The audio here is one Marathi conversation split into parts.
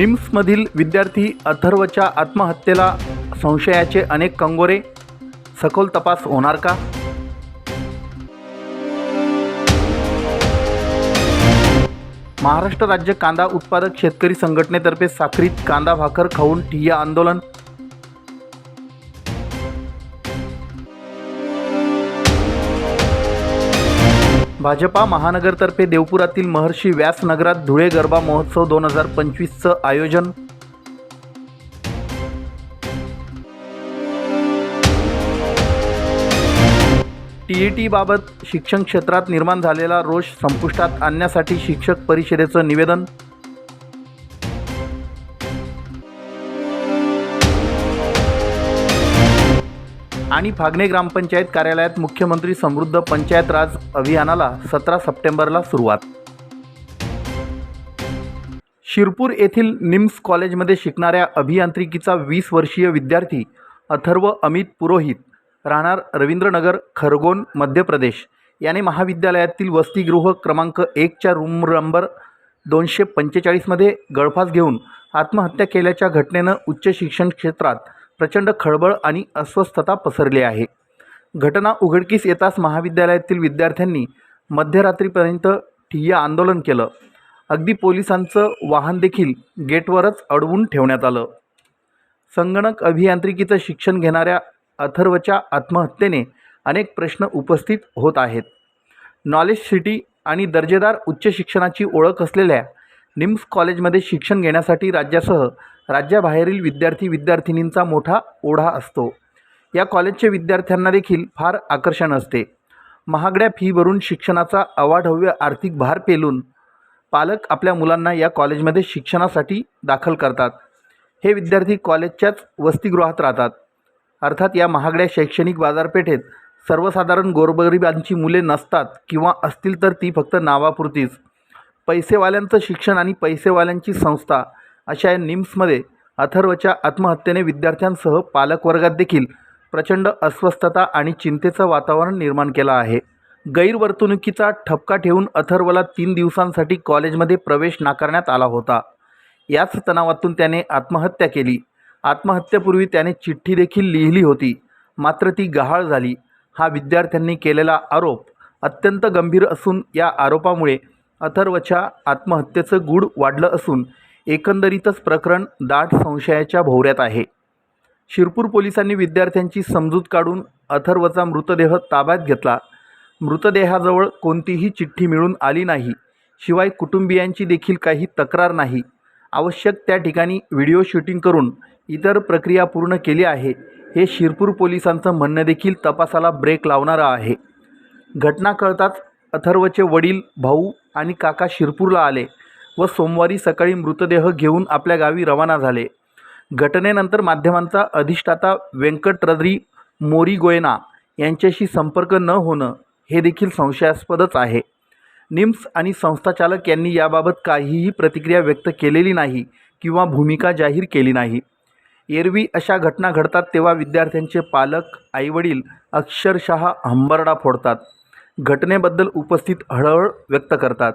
निम्समधील विद्यार्थी अथर्वच्या आत्महत्येला संशयाचे अनेक कंगोरे? सखोल तपास होणार का? महाराष्ट्र राज्य कांदा उत्पादक शेतकरी संघटनेतर्फे साखरीत कांदा भाकर खाऊन ठिय्या आंदोलन भाजपा महानगरतर्फे देवपुरातील महर्षी व्यास नगरात धुळे गरबा महोत्सव दोन हजार पंचवीसचं आयोजन. टी ई टीबाबत शिक्षण क्षेत्रात निर्माण झालेला रोष संपुष्टात आणण्यासाठी शिक्षक परिषदेचं निवेदन. आणि फागणे ग्रामपंचायत कार्यालयात मुख्यमंत्री समृद्ध पंचायत राज अभियानाला सतरा सप्टेंबरला सुरुवात. शिरपूर येथील निम्स कॉलेजमध्ये शिकणाऱ्या अभियांत्रिकीचा वीस वर्षीय विद्यार्थी अथर्व अमित पुरोहित राहणार रवींद्रनगर खरगोन मध्य प्रदेश. याने महाविद्यालयातील वसतिगृह क्रमांक एकच्या रूम नंबर दोनशे पंचेचाळीसमध्ये गळफास घेऊन आत्महत्या केल्याच्या घटनेनं उच्च शिक्षण क्षेत्रात प्रचंड खळबळ आणि अस्वस्थता पसरली आहे. घटना उघडकीस येताच महाविद्यालयातील विद्यार्थ्यांनी मध्यरात्रीपर्यंत ठिय्या आंदोलन केलं. अगदी पोलिसांचं वाहन देखील गेटवरच अडवून ठेवण्यात आलं. संगणक अभियांत्रिकीचं शिक्षण घेणाऱ्या अथर्वच्या आत्महत्येने अनेक प्रश्न उपस्थित होत आहेत. नॉलेज सिटी आणि दर्जेदार उच्च शिक्षणाची ओळख असलेल्या निम्स कॉलेजमध्ये शिक्षण घेण्यासाठी राज्यासह राज्याबाहेरील विद्यार्थी विद्यार्थिनींचा मोठा ओढा असतो. या कॉलेजचे विद्यार्थ्यांना देखील फार आकर्षण असते. महागड्या फी भरून शिक्षणाचा अवाढव्य आर्थिक भार पेलून पालक आपल्या मुलांना या कॉलेजमध्ये शिक्षणासाठी दाखल करतात. हे विद्यार्थी कॉलेजच्याच वसतिगृहात राहतात. अर्थात या महागड्या शैक्षणिक बाजारपेठेत सर्वसाधारण गोरगरिबांची मुले नसतात किंवा असतील तर ती फक्त नावापुरतीच. पैसेवाल्यांचं शिक्षण आणि पैसेवाल्यांची संस्था अशा या निम्समध्ये अथर्वच्या आत्महत्येने विद्यार्थ्यांसह पालकवर्गात देखील प्रचंड अस्वस्थता आणि चिंतेचं वातावरण निर्माण केलं आहे. गैरवर्तणुकीचा ठपका ठेवून अथर्वला तीन दिवसांसाठी कॉलेजमध्ये प्रवेश नाकारण्यात आला होता. याच तणावातून त्याने आत्महत्या केली. आत्महत्येपूर्वी त्याने चिठ्ठी देखील लिहिली होती. मात्र ती गहाळ झाली. हा विद्यार्थ्यांनी केलेला आरोप अत्यंत गंभीर असून या आरोपामुळे अथर्वच्या आत्महत्येचं गूढ वाढलं असून एकंदरीतच प्रकरण दाट संशयाच्या भोवऱ्यात आहे. शिरपूर पोलिसांनी विद्यार्थ्यांची समजूत काढून अथर्वचा मृतदेह ताब्यात घेतला. मृतदेहाजवळ कोणतीही चिठ्ठी मिळून आली नाही. शिवाय कुटुंबियांची देखील काही तक्रार नाही. आवश्यक त्या ठिकाणी व्हिडिओ शूटिंग करून इतर प्रक्रिया पूर्ण केली आहे. हे शिरपूर पोलिसांचं म्हणणं देखील तपासाला ब्रेक लावणारं आहे. घटना कळताच अथर्वचे वडील भाऊ आणि काका शिरपूरला आले. व सोमवारी सकाळी मृतदेह घेऊन आपल्या गावी रवाना झाले. घटनेनंतर माध्यमांचा अधिष्ठाता व्यंकटरद्री मोरीगोयना यांच्याशी संपर्क न होणं हे देखील संशयास्पदच आहे. निम्स आणि संस्थाचालक यांनी याबाबत काहीही प्रतिक्रिया व्यक्त केलेली नाही किंवा भूमिका जाहीर केली नाही. एरवी अशा घटना घडतात तेव्हा विद्यार्थ्यांचे पालक आईवडील अक्षरशः हंबरडा फोडतात. घटनेबद्दल उपस्थित हळहळ व्यक्त करतात.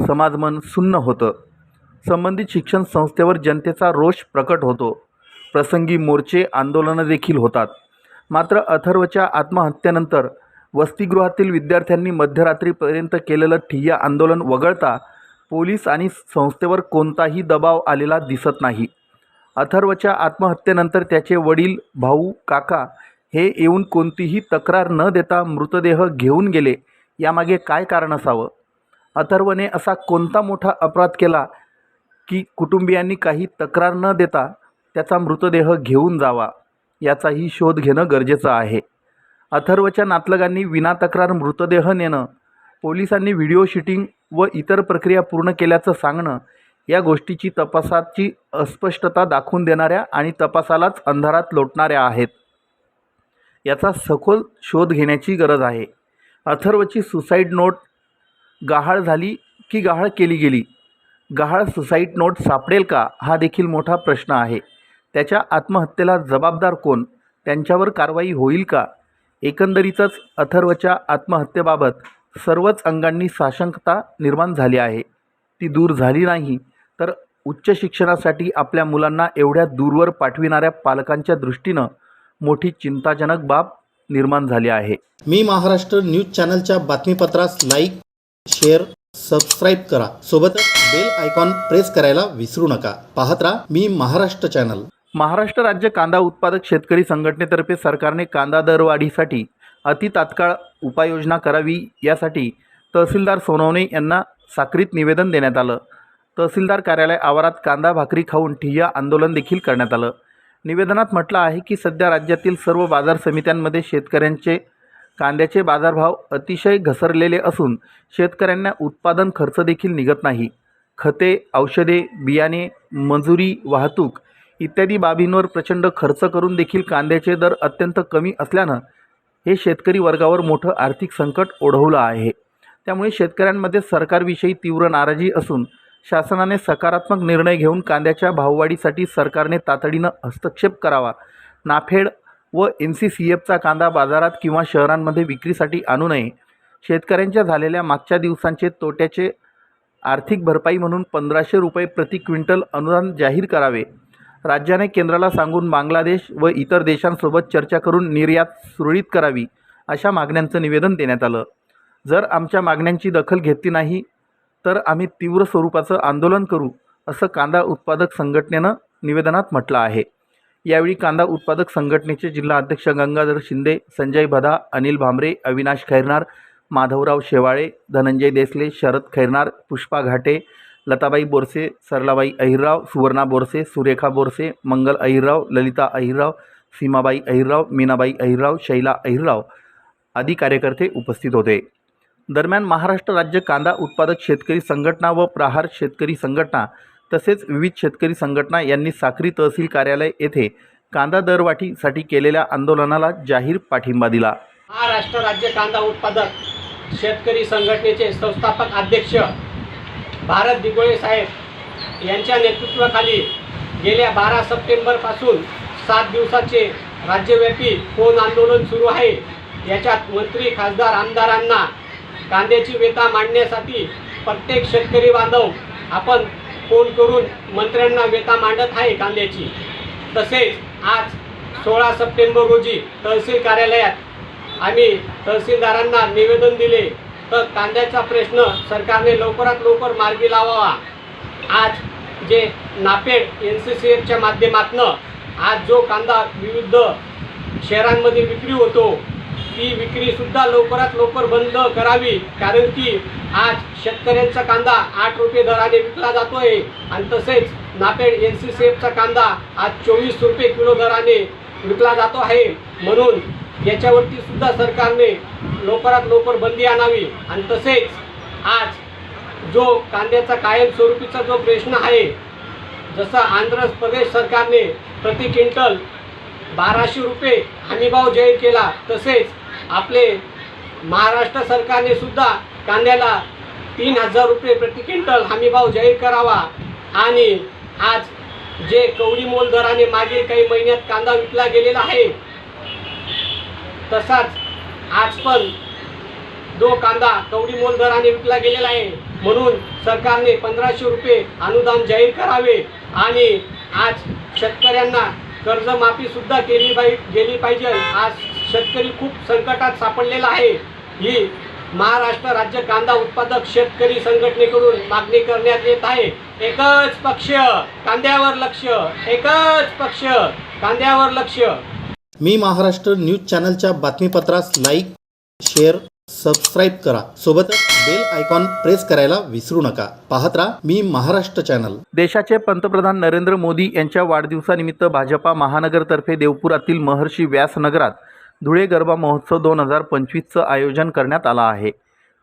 समाजमन सुन्न होतं. संबंधित शिक्षण संस्थेवर जनतेचा रोष प्रकट होतो. प्रसंगी मोर्चे आंदोलनं देखील होतात. मात्र अथर्वच्या आत्महत्येनंतर वसतिगृहातील विद्यार्थ्यांनी मध्यरात्रीपर्यंत केलेलं ठिय्या आंदोलन वगळता पोलीस आणि संस्थेवर कोणताही दबाव आलेला दिसत नाही. अथर्वच्या आत्महत्येनंतर त्याचे वडील भाऊ काका हे येऊन कोणतीही तक्रार न देता मृतदेह घेऊन गेले. यामागे काय कारण असावं? अथर्वने असा कोणता मोठा अपराध केला की कुटुंबियांनी काही तक्रार न देता त्याचा मृतदेह घेऊन जावा याचाही शोध घेणं गरजेचं आहे. अथर्वच्या नातलगांनी विना तक्रार मृतदेह नेणं पोलिसांनी व्हिडिओ शूटिंग व इतर प्रक्रिया पूर्ण केल्याचं सांगणं या गोष्टीची तपासाची अस्पष्टता दाखवून देणाऱ्या आणि तपासालाच अंधारात लोटणाऱ्या आहेत. याचा सखोल शोध घेण्याची गरज आहे. अथर्वची सुसाईड नोट गहाळ झाली की गहाळ केली गेली? गहाळ सुसाईड नोट सापडेल का? हा देखील मोठा प्रश्न आहे. त्याच्या आत्महत्येला जबाबदार कोण? त्यांच्यावर कारवाई होईल का? एकंदरीतच अथर्वच्या आत्महत्येबाबत सर्वच अंगांनी साशंकता निर्माण झाली आहे. ती दूर झाली नाही तर उच्च शिक्षणासाठी आपल्या मुलांना एवढ्या दूरवर पाठविणाऱ्या पालकांच्या दृष्टीनं मोठी चिंताजनक बाब निर्माण झाली आहे. मी महाराष्ट्र न्यूज चॅनलच्या बातमीपत्रास लाईक शेअर सबस्क्राईब करा. सोबतच बेल आयकॉन प्रेस करायला विसरू नका. पाहत राहा मी महाराष्ट्र चॅनल महाराष्ट्र राज्य कांदा उत्पादक शेतकरी संघटनेतर्फे सरकारने कांदा दरवाढीसाठी अति तात्काळ उपाययोजना करावी यासाठी तहसीलदार सोनवणे यांना साक्रीत निवेदन देण्यात आलं. तहसीलदार कार्यालय आवारात कांदा भाकरी खाऊन ठिय्या आंदोलन देखील करण्यात आलं. निवेदनात म्हटलं आहे की सध्या राज्यातील सर्व बाजार समित्यांमध्ये शेतकऱ्यांचे कांद्याचे बाजारभाव अतिशय घसरलेले असून शेतकऱ्यांना उत्पादन खर्च देखील निघत नाही. खते औषधे बियाणे मजुरी वाहतूक इत्यादी बाबींवर प्रचंड खर्च करून देखील कांद्याचे दर अत्यंत कमी असल्यानं हे शेतकरी वर्गावर मोठं आर्थिक संकट ओढवलं आहे. त्यामुळे शेतकऱ्यांमध्ये सरकारविषयी तीव्र नाराजी असून शासनाने सकारात्मक निर्णय घेऊन कांद्याच्या भाववाढीसाठी सरकारने तातडीनं हस्तक्षेप करावा. नाफेड व एन सी सी एफचा कांदा बाजारात किंवा शहरांमध्ये विक्रीसाठी आणू नये. शेतकऱ्यांच्या झालेल्या मागच्या दिवसांचे तोट्याचे आर्थिक भरपाई म्हणून पंधराशे रुपये प्रति क्विंटल अनुदान जाहीर करावे. राज्याने केंद्राला सांगून बांगलादेश व इतर देशांसोबत चर्चा करून निर्यात सुरळीत करावी अशा मागण्यांचं निवेदन देण्यात आलं. जर आमच्या मागण्यांची दखल घेतली नाही तर आम्ही तीव्र स्वरूपाचं आंदोलन करू असं कांदा उत्पादक संघटनेनं निवेदनात म्हटलं आहे. यावेळी कांदा उत्पादक संघटनेचे जिल्हा अध्यक्ष गंगाधर शिंदे संजय भदा अनिल भांबरे अविनाश खैरनार माधवराव शेवाळे धनंजय देसले शरद खैरनार पुष्पा घाटे लताबाई बोरसे सरलाबाई अहिरराव सुवर्णा बोरसे सुरेखा बोरसे मंगल अहिरराव ललिता अहिरराव सीमाबाई अहिरराव मीनाबाई अहिरराव शैला अहिरराव आदी कार्यकर्ते उपस्थित होते. दरम्यान महाराष्ट्र राज्य कांदा उत्पादक शेतकरी संघटना व प्रहार शेतकरी संघटना तसेच विविध शेतकरी संघटना यांनी साक्री तहसील कार्यालय येथे कांदा दरवाढीसाठी केलेल्या आंदोलनाला जाहीर पाठिंबा दिला. महाराष्ट्र राज्य कांदा उत्पादक शेतकरी संघटनेचे संस्थापक अध्यक्ष भारत दिगोळे साहेब यांच्या नेतृत्वाखाली गेल्या बारा सप्टेंबरपासून सात दिवसाचे राज्यव्यापी फोन आंदोलन सुरू आहे याच्यात मंत्री खासदार आमदारांना कांद्याची वेता मांडण्यासाठी प्रत्येक शेतकरी बांधव आपण फोन करून मंत्र्यांना वेता मांडत आहे कांद्याची. तसेच आज सोळा सप्टेंबर रोजी तहसील कार्यालयात आम्ही तहसीलदारांना निवेदन दिले तर कांद्याचा प्रश्न सरकारने लवकरात लवकर मार्गी लावावा. आज जे नापेड एन सी सी एफच्या माध्यमातनं आज जो कांदा विविध शहरांमध्ये विक्री होतो ती विक्रीसुद्धा लवकरात लवकर बंद करावी. कारण की आज शेतकऱ्यांचा कांदा आठ रुपये दराने विकला जातो आहे आणि तसेच नापेड एन सी सी एफचा कांदा आज चोवीस रुपये किलो दराने विकला जातो आहे. म्हणून याच्यावरती सुद्धा सरकारने लवकरात लवकर बंदी आणावी. आणि तसेच आज जो कांद्याचा कायमस्वरूपीचा जो प्रश्न आहे जसं आंध्र प्रदेश सरकारने प्रति क्विंटल बाराशे रुपये हमीभाव जाहीर केला तसेच आपले महाराष्ट्र सरकारने सुद्धा कांद्याला तीन हजार रुपये प्रति क्विंटल हमीभाव जाहीर करावा. आणि आज जे कवडी मोल दराने मागील काही महिन्यात कांदा विकला गेलेला आहे तसाच आज पण जो कांदा कवडी मोल दराने विकला गेलेला आहे म्हणून सरकारने पंधराशे रुपये अनुदान जाहीर करावे. आणि आज शेतकऱ्यांना कर्जमाफीसुद्धा केली पाहि गेली पाहिजे. आज शेतकरी खूप संकटात सापडलेला आहे. ही महाराष्ट्र राज्य कांदा उत्पादक शेतकरी संघटनेकडून मागणी करण्यात येत आहे. एकच पक्ष कांद्यावर लक्ष. एकच पक्ष कांद्यावर लक्ष. मी महाराष्ट्र न्यूज चॅनलच्या बातमीपत्रास लाईक शेअर सबस्क्राईब करा. सोबतच बेल आयकॉन प्रेस करायला विसरू नका. पाहत राहा मी महाराष्ट्र चॅनल. देशाचे पंतप्रधान नरेंद्र मोदी यांच्या वाढदिवसानिमित्त भाजपा महानगरतर्फे देवपुरातील महर्षी व्यासनगरात धुळे गरबा महोत्सव दोन हजार पंचवीसचं आयोजन करण्यात आलं आहे.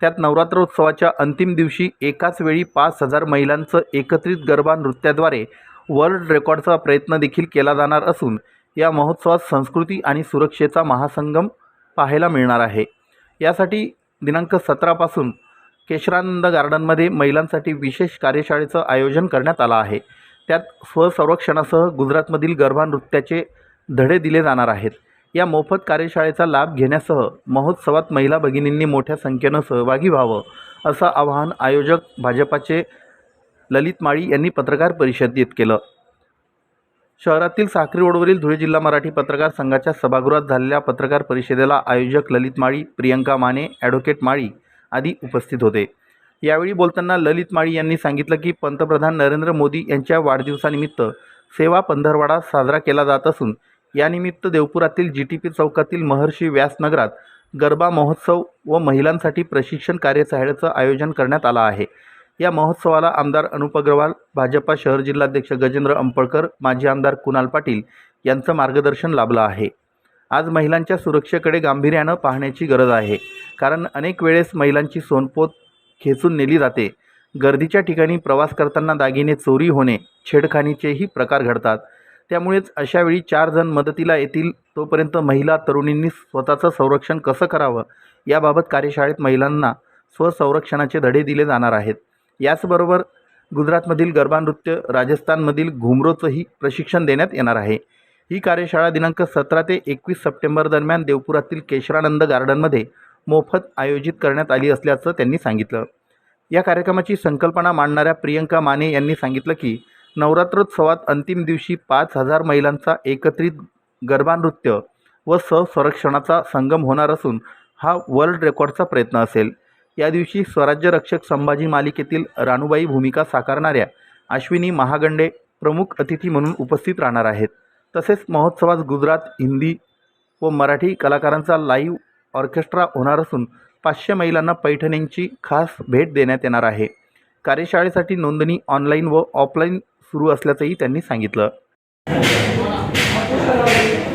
त्यात नवरात्रोत्सवाच्या अंतिम दिवशी एकाच वेळी पाच हजार महिलांचं एकत्रित गरबा नृत्याद्वारे वर्ल्ड रेकॉर्डचा प्रयत्न देखील केला जाणार असून या महोत्सवात संस्कृती आणि सुरक्षेचा महासंगम पाहायला मिळणार आहे. यासाठी दिनांक सतरापासून केशरानंद गार्डनमध्ये महिलांसाठी विशेष कार्यशाळेचं आयोजन करण्यात आलं आहे. त्यात स्वसंरक्षणासह गुजरातमधील गरबा नृत्याचे धडे दिले जाणार आहेत. या मोफत कार्यशाळेचा लाभ घेण्यासह महोत्सवात महिला भगिनींनी मोठ्या संख्येनं सहभागी व्हावं असं आवाहन आयोजक भाजपाचे ललित माळी यांनी पत्रकार परिषदेत केलं. शहरातील साखरी रोडवरील धुळे जिल्हा मराठी पत्रकार संघाच्या सभागृहात झालेल्या पत्रकार परिषदेला आयोजक ललित माळी प्रियंका माने ॲडव्होकेट माळी आदी उपस्थित होते. यावेळी बोलताना ललित माळी यांनी सांगितलं की पंतप्रधान नरेंद्र मोदी यांच्या वाढदिवसानिमित्त सेवा पंधरवाडा साजरा केला जात असून यानिमित्त देवपुरातील जी टी पी चौकातील महर्षी व्यासनगरात गरबा महोत्सव व महिलांसाठी प्रशिक्षण कार्यशाळेचं आयोजन करण्यात आलं आहे. या महोत्सवाला आमदार अनुप अग्रवाल भाजपा शहर जिल्हाध्यक्ष गजेंद्र अंपळकर माजी आमदार कुणाल पाटील यांचं मार्गदर्शन लाभलं आहे. आज महिलांच्या सुरक्षेकडे गांभीर्यानं पाहण्याची गरज आहे. कारण अनेक वेळेस महिलांची सोनपोत खेचून नेली जाते. गर्दीच्या ठिकाणी प्रवास करताना दागिने चोरी होणे छेडखानीचेही प्रकार घडतात. त्यामुळेच अशावेळी चार जण मदतीला येतील तोपर्यंत महिला तरुणींनी स्वतःचं संरक्षण कसं करावं? याबाबत कार्यशाळेत महिलांना स्वसंरक्षणाचे धडे दिले जाणार आहेत. याचबरोबर गुजरातमधील गरबा नृत्य राजस्थानमधील घुमरोचंही प्रशिक्षण देण्यात येणार आहे. ही कार्यशाळा दिनांक सतरा ते एकवीस सप्टेंबर दरम्यान देवपुरातील केशरानंद गार्डनमध्ये मोफत आयोजित करण्यात आली असल्याचं त्यांनी सांगितलं. या कार्यक्रमाची संकल्पना मांडणाऱ्या प्रियंका माने यांनी सांगितलं की नवरात्रोत्सवात अंतिम दिवशी पाच हजार महिलांचा एकत्रित गरबा नृत्य व संरक्षणाचा संगम होणार असून हा वर्ल्ड रेकॉर्डचा प्रयत्न असेल. या दिवशी स्वराज्य रक्षक संभाजी मालिकेतील राणूबाई भूमिका साकारणाऱ्या अश्विनी महागंडे प्रमुख अतिथी म्हणून उपस्थित राहणार आहेत. तसेच महोत्सवात गुजरात हिंदी व मराठी कलाकारांचा लाईव्ह ऑर्केस्ट्रा होणार असून पाचशे महिलांना पैठणींची खास भेट देण्यात येणार आहे. कार्यशाळेसाठी नोंदणी ऑनलाईन व ऑफलाईन सुरू असल्याचंही त्यांनी सांगितलं.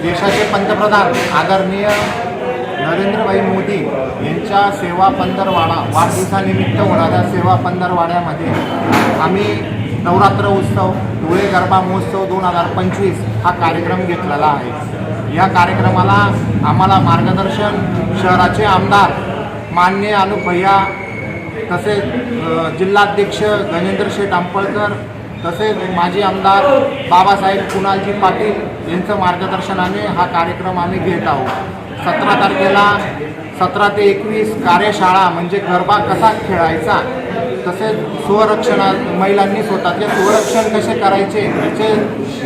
देशाचे पंतप्रधान आदरणीय नरेंद्रभाई मोदी यांच्या सेवा पंधरवाडा वाढदिवसानिमित्त होणाऱ्या सेवा पंधरवाड्यामध्ये आम्ही नवरात्र उत्सव धुळे गरबा महोत्सव दोन हजार पंचवीस हा कार्यक्रम घेतलेला आहे. या कार्यक्रमाला आम्हाला मार्गदर्शन शहराचे आमदार मान्य अनुप तसेच जिल्हाध्यक्ष गजेंद्र शेठ आंपळकर तसेच माजी आमदार बाबासाहेब कुणालजी पाटील यांचं मार्गदर्शनाने हा कार्यक्रम आम्ही घेत आहोत. सतरा तारखेला सतरा ते एकवीस कार्यशाळा म्हणजे गरबा कसा खेळायचा तसेच स्वरक्षणा महिलांनी स्वतःचे स्वरक्षण कसे करायचे याचे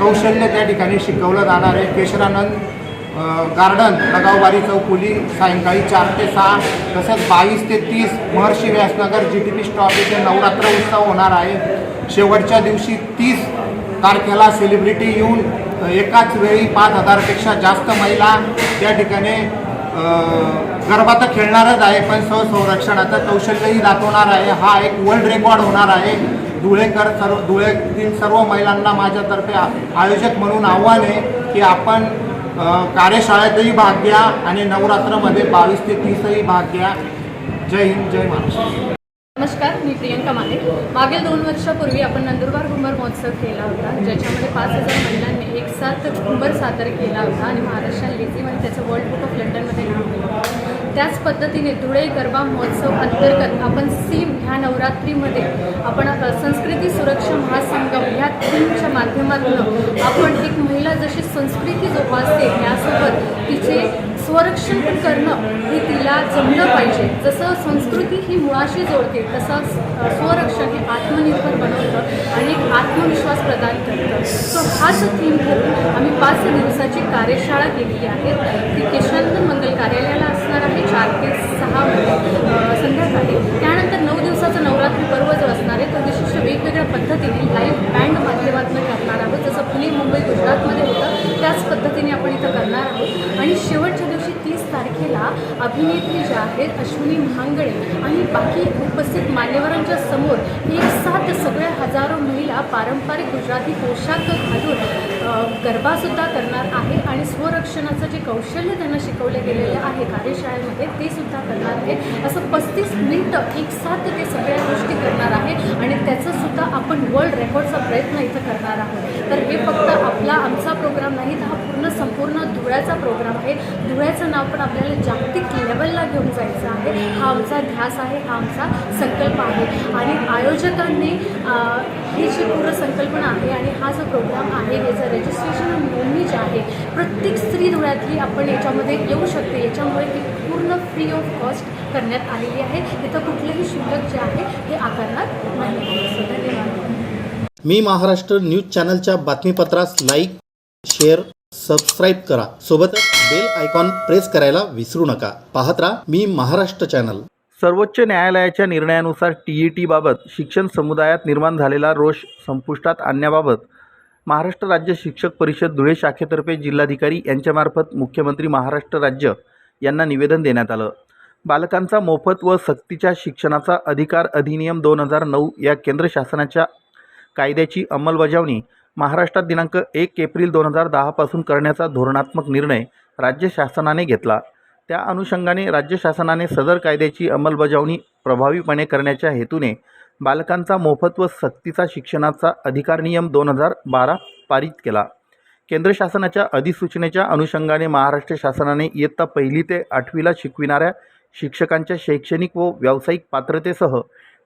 कौशल्य त्या ठिकाणी शिकवलं जाणार आहे. केशरानंद गार्डन लगावबारी चौकुली सायंकाळी चार ते सहा तसेच बावीस ते तीस Maharshi Vyasnagar G T P stop येथे नवरात्र उत्सव होणार आहे. शेवटच्या दिवशी तीस तारखेला सेलिब्रिटी येऊन एकाच वेळी पाच हजारपेक्षा जास्त महिला त्या ठिकाणी अ, गरबा तर खेळणारच आहे पण स्वसंरक्षणाचं कौशल्यही दाखवणार आहे. हा एक वर्ल्ड रेकॉर्ड होणार आहे. धुळेकर सर्व धुळेतील सर्व महिलांना माझ्यातर्फे आ- आयोजक म्हणून आव्हान आहे की आपण कार्यशाळेतही भाग घ्या आणि नवरात्रमध्ये बावीस ते तीसही भाग घ्या. जय हिंद जय महाराष्ट्र. नमस्कार मी प्रियंका माने. मागील दोन वर्षापूर्वी आपण नंदुरबार घुंबर महोत्सव केला होता ज्याच्यामध्ये पाच हजार महिलांनी एक साथ घुंबर सादर केला होता आणि महाराष्ट्र लेझीमध्ये त्याचं वर्ल्ड बुक ऑफ लंडनमध्ये नाव दिलं त्याच पद्धतीने धुळे गरबा महोत्सव अंतर्गत आपण सीम ह्या नवरात्रीमध्ये आपण संस्कृती सुरक्षा महासंगम ह्या थीमच्या माध्यमातून आपण एक महिला जशी संस्कृती जोपासते यासोबत तिचे स्वरक्षण पण करणं हे तिला जमलं पाहिजे. जसं संस्कृती ही मुळाशी जोडते तसं स्वरक्षण हे आत्मनिर्भर बनवतं आणि एक आत्मविश्वास प्रदान करतं. सो हाच थीम ठरून आम्ही पाच दिवसाची कार्यशाळा केलेली आहे. ती केशवानंद मंगल कार्यालयाला असणार आहे चार ते सहामध्ये संध्याकाळी. त्यानंतर नऊ दिवसाचं नवरात्री पर्व जो असणार आहे तो विशिष्ट वेगवेगळ्या पद्धतीने लाईव्ह बँड माध्यमातून करणार आहोत. जसं पुणे मुंबई गुजरातमध्ये होतं त्याच पद्धतीने आपण इथं करणार आहोत. आणि शेवटच्या तारखेला अभिनेत्री ज्या आहेत अश्विनी महांगडे आणि बाकी उपस्थित मान्यवरांच्या समोर एक साथ सगळ्या हजारो महिला पारंपरिक गुजराती पोशाख घालून गरबासुद्धा करणार आहे आणि स्वरक्षणाचं जे कौशल्य त्यांना शिकवले गेलेले आहे कार्यशाळेमध्ये ते सुद्धा करणार आहे. असं पस्तीस मिनिटं एक साथ ते सगळ्या गोष्टी करणार आहे आणि त्याचं सुद्धा आपण वर्ल्ड रेकॉर्डचा प्रयत्न इथं करणार आहोत. तर हे फक्त आपला आमचा प्रोग्राम नाही तर हा पूर्ण संपूर्ण धुळ्याचा प्रोग्राम आहे. धुळ्याचं नाव पण आपल्याला जागतिक लेवलला घेऊन जायचं आहे. हा आमचा ध्यास आहे हा आमचा संकल्प आहे. आणि आयोजकांनी ही जी पूर्ण संकल्पना आहे आणि हा जो प्रोग्राम आहे याचं रजिस्ट्रेशन नोंदणी जे आहे प्रत्येक स्त्री धुळ्यातली आपण याच्यामध्ये येऊ शकते. याच्यामुळे ती पूर्ण फ्री ऑफ कॉस्ट करण्यात आलेली आहे. तिथं कुठलंही शुल्क जे आहे हे आकारणार नाही. धन्यवाद. मी महाराष्ट्र न्यूज चॅनलच्या बातमीपत्रास लाईक शेअर सबस्क्राईब करा. सोबतच बेल आयकॉन प्रेस करायला विसरू नका. पाहत राहा मी महाराष्ट्र चॅनल सर्वोच्च न्यायालयाच्या निर्णयानुसार टी ई टीबाबत शिक्षण समुदायात निर्माण झालेला रोष संपुष्टात आणण्याबाबत महाराष्ट्र राज्य शिक्षक परिषद धुळे शाखेतर्फे जिल्हाधिकारी यांच्यामार्फत मुख्यमंत्री महाराष्ट्र राज्य यांना निवेदन देण्यात आलं. बालकांचा मोफत व सक्तीच्या शिक्षणाचा अधिकार अधिनियम दोन हजार नऊ या केंद्र शासनाच्या कायद्याची अंमलबजावणी महाराष्ट्रात दिनांक एक एप्रिल दोन हजार दहापासून करण्याचा धोरणात्मक निर्णय राज्य शासनाने घेतला. त्या अनुषंगाने राज्य शासनाने सदर कायद्याची अंमलबजावणी प्रभावीपणे करण्याच्या हेतूने बालकांचा मोफत व सक्तीचा शिक्षणाचा अधिकार नियम दोन हजार बारा पारित केला. केंद्र शासनाच्या अधिसूचनेच्या अनुषंगाने महाराष्ट्र शासनाने इयत्ता पहिली ते आठवीला शिकविणाऱ्या शिक्षकांच्या शैक्षणिक व व्यावसायिक पात्रतेसह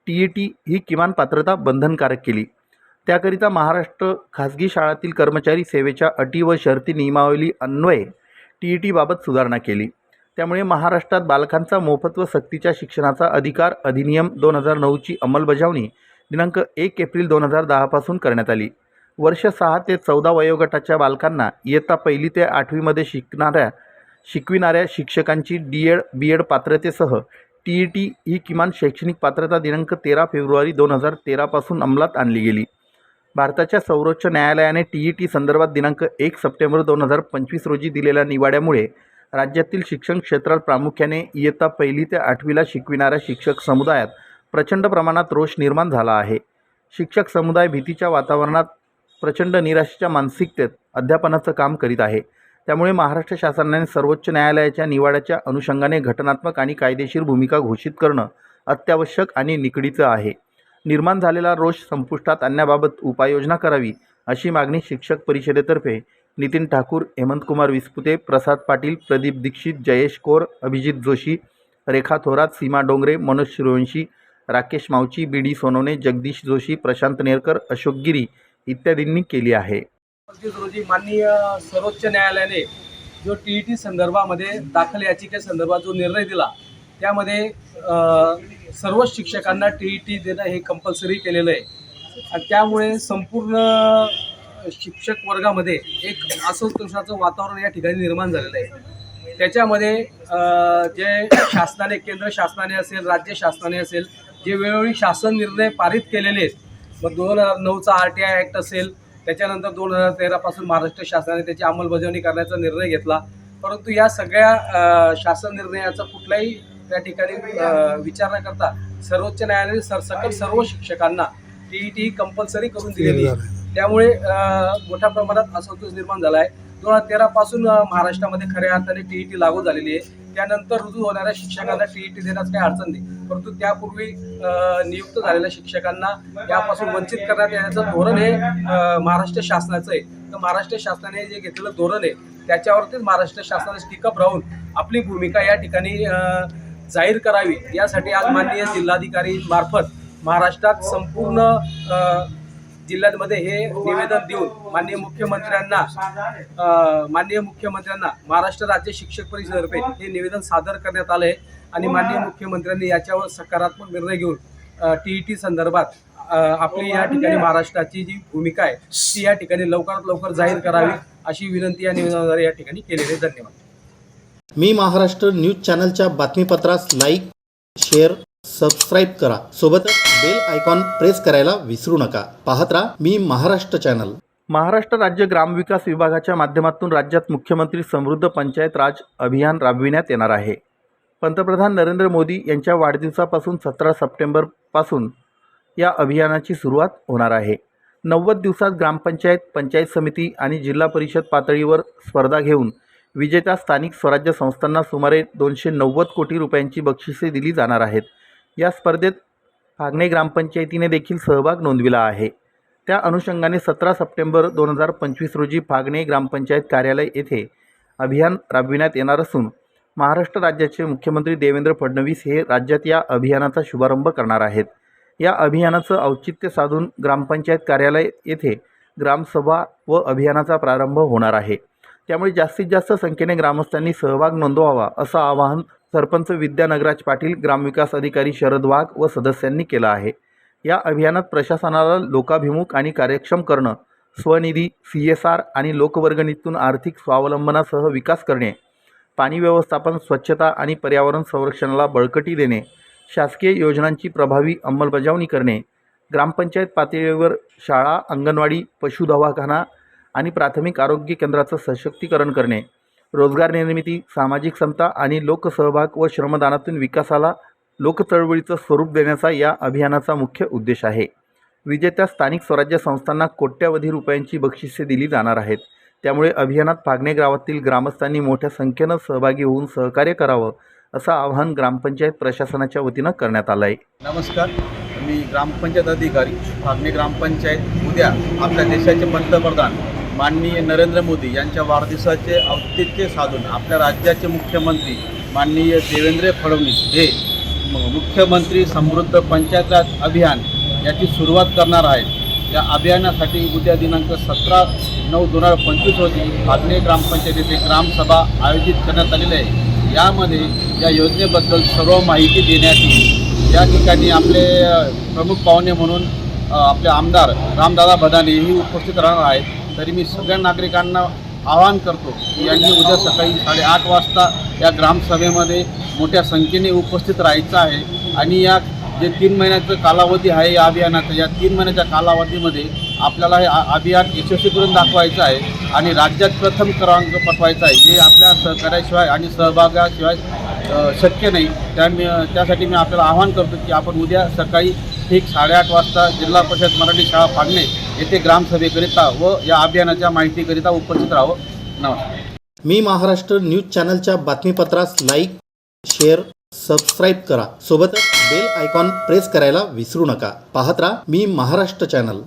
टी ई टी ही किमान पात्रता बंधनकारक केली. त्याकरिता महाराष्ट्र खाजगी शाळातील कर्मचारी सेवेच्या अटी व शर्ती नियमावली अन्वये टी ई टीबाबत सुधारणा केली. त्यामुळे महाराष्ट्रात बालकांचा मोफत व सक्तीच्या शिक्षणाचा अधिकार अधिनियम दोन हजार नऊची अंमलबजावणी दिनांक एक एप्रिल दोन हजार दहापासून करण्यात आली. वर्ष सहा ते चौदा वयोगटाच्या बालकांना इयत्ता पहिली ते आठवीमध्ये शिकणाऱ्या शिकविणाऱ्या शिक्षकांची डी एड बी एड पात्रतेसह टी ई टी ही किमान शैक्षणिक पात्रता दिनांक तेरा फेब्रुवारी दोन हजार तेरापासून अंमलात आणली गेली. भारताच्या सर्वोच्च न्यायालयाने टी ई टी संदर्भात दिनांक एक सप्टेंबर दोन हजार पंचवीस रोजी दिलेल्या निवाड्यामुळे राज्यातील शिक्षण क्षेत्रात प्रामुख्याने इयत्ता पहिली ते आठवीला शिकविणाऱ्या शिक्षक समुदायात प्रचंड प्रमाणात रोष निर्माण झाला आहे. शिक्षक समुदाय भीतीच्या वातावरणात प्रचंड निराशेच्या मानसिकतेत अध्यापनाचं काम करीत आहे. त्यामुळे महाराष्ट्र शासनाने सर्वोच्च न्यायालयाच्या निवाड्याच्या अनुषंगाने घटनात्मक आणि कायदेशीर भूमिका घोषित करणं अत्यावश्यक आणि निकडीचं आहे. निर्माण झालेला रोष संपुष्टात आणण्याबाबत उपाययोजना करावी अशी मागणी शिक्षक परिषदेतर्फे नितीन ठाकूर हेमंतकुमार विस्पुते प्रसाद पाटील प्रदीप दीक्षित जयेश कोर अभिजित जोशी रेखा थोरात सीमा डोंगरे मनोज शिरोवंशी राकेश मावची बी डी सोनवणे जगदीश जोशी प्रशांत नेरकर अशोक गिरी इत्यादींनी केली आहे. रोजी माननीय सर्वोच्च न्यायालयाने जो टी ई टी संदर्भामध्ये दाखल याचिकेसंदर्भात जो निर्णय दिला त्यामध्ये सर्वच शिक्षकांना टी ई टी देणं हे कंपल्सरी केलेलं आहे. आणि त्यामुळे संपूर्ण शिक्षक वर्गामध्ये एक असंतोषाचं वातावरण या ठिकाणी निर्माण झालेलं आहे. त्याच्यामध्ये जे शासनाने केंद्र शासनाने असेल राज्य शासनाने असेल जे वेळोवेळी शासन निर्णय पारित केलेले आहेत मग दोन हजार नऊचा आर टी आय ॲक्ट असेल त्याच्यानंतर दोन हजार तेरापासून महाराष्ट्र शासनाने त्याची अंमलबजावणी करण्याचा निर्णय घेतला. परंतु या सगळ्या शासन निर्णयाचा कुठलाही त्या ठिकाणी विचार न करता सर्वोच्च न्यायालयाने सरसकट सर्व शिक्षकांना टी ई टी कंपल्सरी करून दिलेली आहे. त्यामुळे मोठ्या प्रमाणात असंतोष निर्माण झाला आहे दोन हजार तेरापासून पासून महाराष्ट्रामध्ये खऱ्या अर्थाने टी ई टी लागू झालेली आहे. त्यानंतर रुजू होणाऱ्या शिक्षकांना टी ई टी देण्यास काही अडचण नाही. परंतु त्यापूर्वी नियुक्त झालेल्या शिक्षकांना यापासून वंचित करण्यात येण्याचं धोरण हे महाराष्ट्र शासनाचं आहे. तर महाराष्ट्र शासनाने जे घेतलेलं धोरण आहे त्याच्यावरतीच महाराष्ट्र शासनाने टिकअप राहून आपली भूमिका या ठिकाणी जाहीर करावी. यासाठी आज माननीय जिल्हाधिकारी मार्फत महाराष्ट्रात संपूर्ण जिल्ह्यांमध्ये हे निवेदन देऊन माननीय मुख्यमंत्र्यांना माननीय मुख्यमंत्र्यांना महाराष्ट्र राज्य शिक्षक परिषदेतर्फे हे निवेदन सादर करण्यात आलं आहे आणि माननीय मुख्यमंत्र्यांनी याच्यावर सकारात्मक निर्णय घेऊन टी ई टी संदर्भात आपली या ठिकाणी महाराष्ट्राची जी भूमिका आहे ती या ठिकाणी लवकरात लवकर जाहीर करावी अशी विनंती या निवेदनाद्वारे या ठिकाणी केलेली आहे. धन्यवाद. मी महाराष्ट्र न्यूज चॅनलच्या बातमीपत्रास लाईक शेअर सबस्क्राईब करा. सोबतच बेल आयकॉन प्रेस करायला विसरू नका. पाहत राहा मी महाराष्ट्र चॅनल. महाराष्ट्र राज्य ग्रामविकास विभागाच्या माध्यमातून राज्यात मुख्यमंत्री समृद्ध पंचायत राज अभियान राबविण्यात येणार आहे. पंतप्रधान नरेंद्र मोदी यांच्या वाढदिवसापासून सतरा सप्टेंबरपासून या अभियानाची सुरुवात होणार आहे. नव्वद दिवसात ग्रामपंचायत पंचायत समिती आणि जिल्हा परिषद पातळीवर स्पर्धा घेऊन विजेत्या स्थानिक स्वराज्य संस्थांना सुमारे दोनशे नव्वद कोटी रुपयांची बक्षिसे दिली जाणार आहेत. या स्पर्धेत फागणे ग्रामपंचायतीने देखील सहभाग नोंदविला आहे. त्या अनुषंगाने सतरा सप्टेंबर दोन हजार पंचवीस रोजी फागणे ग्रामपंचायत कार्यालय येथे अभियान राबविण्यात येणार असून महाराष्ट्र राज्याचे मुख्यमंत्री देवेंद्र फडणवीस हे राज्यात या अभियानाचा शुभारंभ करणार आहेत. या अभियानाचं औचित्य साधून ग्रामपंचायत कार्यालय येथे ग्रामसभा व अभियानाचा प्रारंभ होणार आहे. त्यामुळे जास्तीत जास्त संख्येने ग्रामस्थांनी सहभाग नोंदवावा असं आवाहन सरपंच विद्या नगराज पाटील ग्रामविकास अधिकारी शरद वाघ व सदस्यांनी केलं आहे. या अभियानात प्रशासनाला लोकाभिमुख आणि कार्यक्षम करणं स्वनिधी सी एस आर आणि लोकवर्गणीतून आर्थिक स्वावलंबनासह विकास करणे पाणी व्यवस्थापन स्वच्छता आणि पर्यावरण संरक्षणाला बळकटी देणे शासकीय योजनांची प्रभावी अंमलबजावणी करणे ग्रामपंचायत पातळीवर शाळा अंगणवाडी पशु दवाखाना आणि प्राथमिक आरोग्य केंद्राचं सशक्तीकरण करणे. रोजगार निर्मिती सामाजिक समता आणि लोकसहभाग व श्रमदानातून विकासाला लोकचळवळीचं स्वरूप देण्याचा या अभियानाचा मुख्य उद्देश आहे. विजेत्या स्थानिक स्वराज्य संस्थांना कोट्यावधी रुपयांची बक्षिसे दिली जाणार आहेत. त्यामुळे अभियानात फागणे गावातील ग्रामस्थांनी मोठ्या संख्येनं सहभागी होऊन सहकार्य करावं असं आवाहन ग्रामपंचायत प्रशासनाच्या वतीनं करण्यात आलं आहे नमस्कार. मी ग्रामपंचायत अधिकारी फागणे ग्रामपंचायत उद्या आपल्या देशाचे पंतप्रधान माननीय नरेंद्र मोदी यांच्या वाढदिवसाचे औचित्य साधून आपल्या राज्याचे मुख्यमंत्री माननीय देवेंद्र फडणवीस हे मुख्यमंत्री समृद्ध पंचायतराज अभियान याची सुरुवात करणार आहेत. या अभियानासाठी उद्या दिनांक सतरा नऊ दोन हजार पंचवीस रोजी फागणे ग्रामपंचायतीचे ग्रामसभा आयोजित करण्यात आलेली आहे. यामध्ये या योजनेबद्दल सर्व माहिती देण्यात येईल या ठिकाणी आपले प्रमुख पाहुणे म्हणून आपले आमदार रामदादा भदाने ही उपस्थित राहणार आहेत. तरी मी सगळ्या नागरिकांना आवाहन करतो की यांनी उद्या सकाळी साडेआठ वाजता या ग्रामसभेमध्ये मोठ्या संख्येने उपस्थित राहायचं आहे. आणि या जे तीन महिन्याचं कालावधी आहे या अभियानाचं या तीन महिन्याच्या कालावधीमध्ये आपल्याला हे अभियान यशस्वी करून दाखवायचं आहे आणि राज्यात प्रथम क्रमांक पटवायचा आहे. हे आपल्या सहकार्याशिवाय आणि सहभागाशिवाय शक्य नाही त्या मी त्यासाठी मी आपल्याला आवाहन करतो की आपण उद्या सकाळी ठीक साडेआठ वाजता जिल्हा परिषद मराठी शाळा फाडणे येथे ग्रामसभेकरिता व या अभियानाच्या माहितीकरिता उपस्थित राहावं. नमस्कार. मी महाराष्ट्र न्यूज चॅनलच्या बातमीपत्रास लाईक शेअर सबस्क्राईब करा. सोबतच बेल आयकॉन प्रेस करायला विसरू नका. पाहत राहा मी महाराष्ट्र चॅनल.